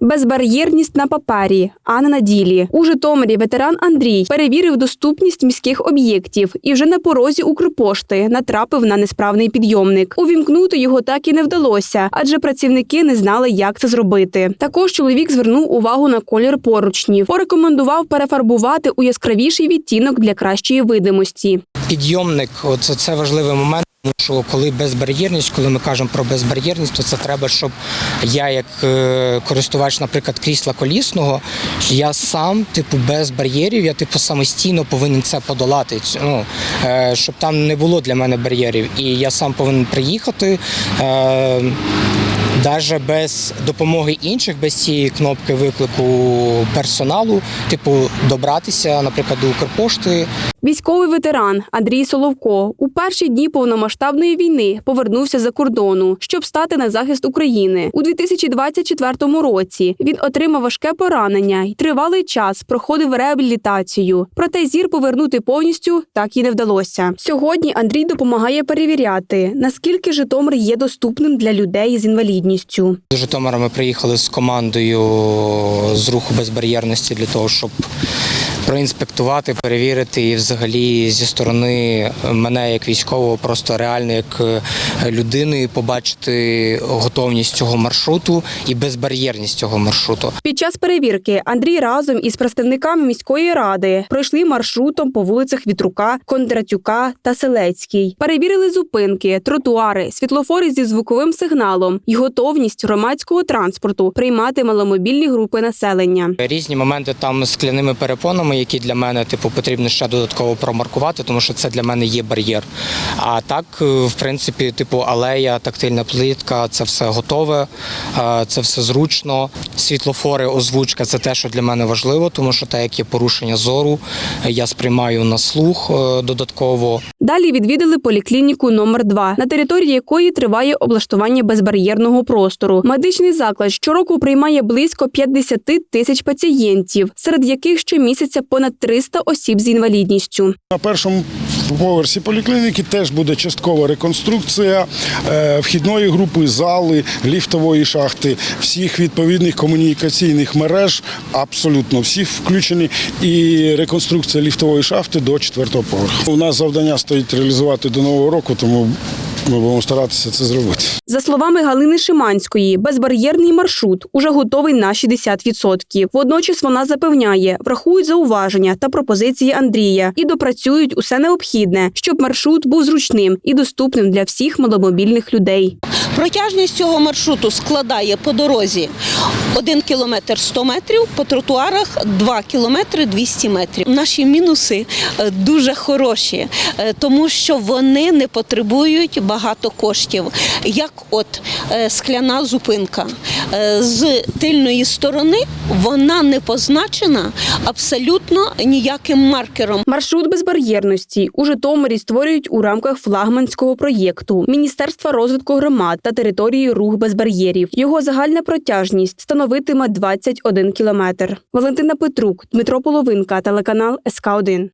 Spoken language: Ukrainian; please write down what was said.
Безбар'єрність на папері, а не на ділі. У Житомирі ветеран Андрій перевірив доступність міських об'єктів і вже на порозі Укрпошти натрапив на несправний підйомник. Увімкнути його так і не вдалося, адже працівники не знали, як це зробити. Також чоловік звернув увагу на колір поручнів. Порекомендував перефарбувати у яскравіший відтінок для кращої видимості. підйомник це, важливий момент. Тому що коли безбар'єрність, коли ми кажемо про безбар'єрність, то це треба, щоб я, як е, користувач, наприклад, крісла колісного, я сам, типу, без бар'єрів, я типу самостійно повинен це подолати. Ну, е, щоб там не було для мене бар'єрів. І я сам повинен приїхати. Е, Навіть без допомоги інших, без цієї кнопки виклику персоналу, типу, добратися, наприклад, до Укрпошти, Військовий ветеран Андрій Соловко у перші дні повномасштабної війни повернувся за кордону, щоб стати на захист України. У 2024 році він отримав важке поранення і тривалий час проходив реабілітацію. Проте зір повернути повністю так і не вдалося. Сьогодні Андрій допомагає перевіряти, наскільки Житомир є доступним для людей з інвалідністю. До Житомира ми приїхали з командою з руху безбар'єрності для того, щоб проінспектувати, перевірити і взагалі зі сторони мене як військового, просто реально як е, людини побачити готовність цього маршруту і безбар'єрність цього маршруту. Під час перевірки Андрій разом із представниками міської ради пройшли маршрутом по вулицях Вітрука, Кондратюка та Селецькій. Перевірили зупинки, тротуари, світлофори зі звуковим сигналом і готовність громадського транспорту приймати маломобільні групи населення. Різні моменти там з скляними перепонами, які для мене типу потрібно ще додатково промаркувати, тому що це для мене є бар'єр. А так, е, в принципі, типу алея, тактильна плитка, це все готове, е, це все зручно. Світлофори, озвучка це те, що для мене важливо, тому що те, як є порушення зору, я сприймаю на слух е, додатково. Далі відвідали поліклініку номер 2 на території якої триває облаштування безбар'єрного простору. Медичний заклад щороку приймає близько 50 тисяч пацієнтів, серед яких щомісяця понад 300 осіб з інвалідністю. На першому поверсі поліклініки теж буде часткова реконструкція е, вхідної групи, зали, ліфтової шахти, всіх відповідних комунікаційних мереж, абсолютно всіх включені, і реконструкція ліфтової шахти до четвертого поверху. У нас завдання стоїть реалізувати до нового року, тому ми будемо старатися це зробити. За словами Галини Шиманської, безбар'єрний маршрут уже готовий на 60%. Водночас вона запевняє, врахують зауваження та пропозиції Андрія і допрацюють усе необхідне, щоб маршрут був зручним і доступним для всіх маломобільних людей. Протяжність цього маршруту складає по дорозі 1 кілометр 100 метрів, по тротуарах 2 кілометри 200 метрів. Наші мінуси е, дуже хороші, е, тому що вони не потребують багато коштів. Як от е, скляна зупинка. З тильної сторони вона не позначена абсолютно ніяким маркером. Маршрут безбар'єрності у Житомирі створюють у рамках флагманського проєкту Міністерства розвитку громад та території рух без бар'єрів. Його загальна протяжність становитиме 21 кілометр. Валентина Петрук, Дмитро Половинка, телеканал СК 1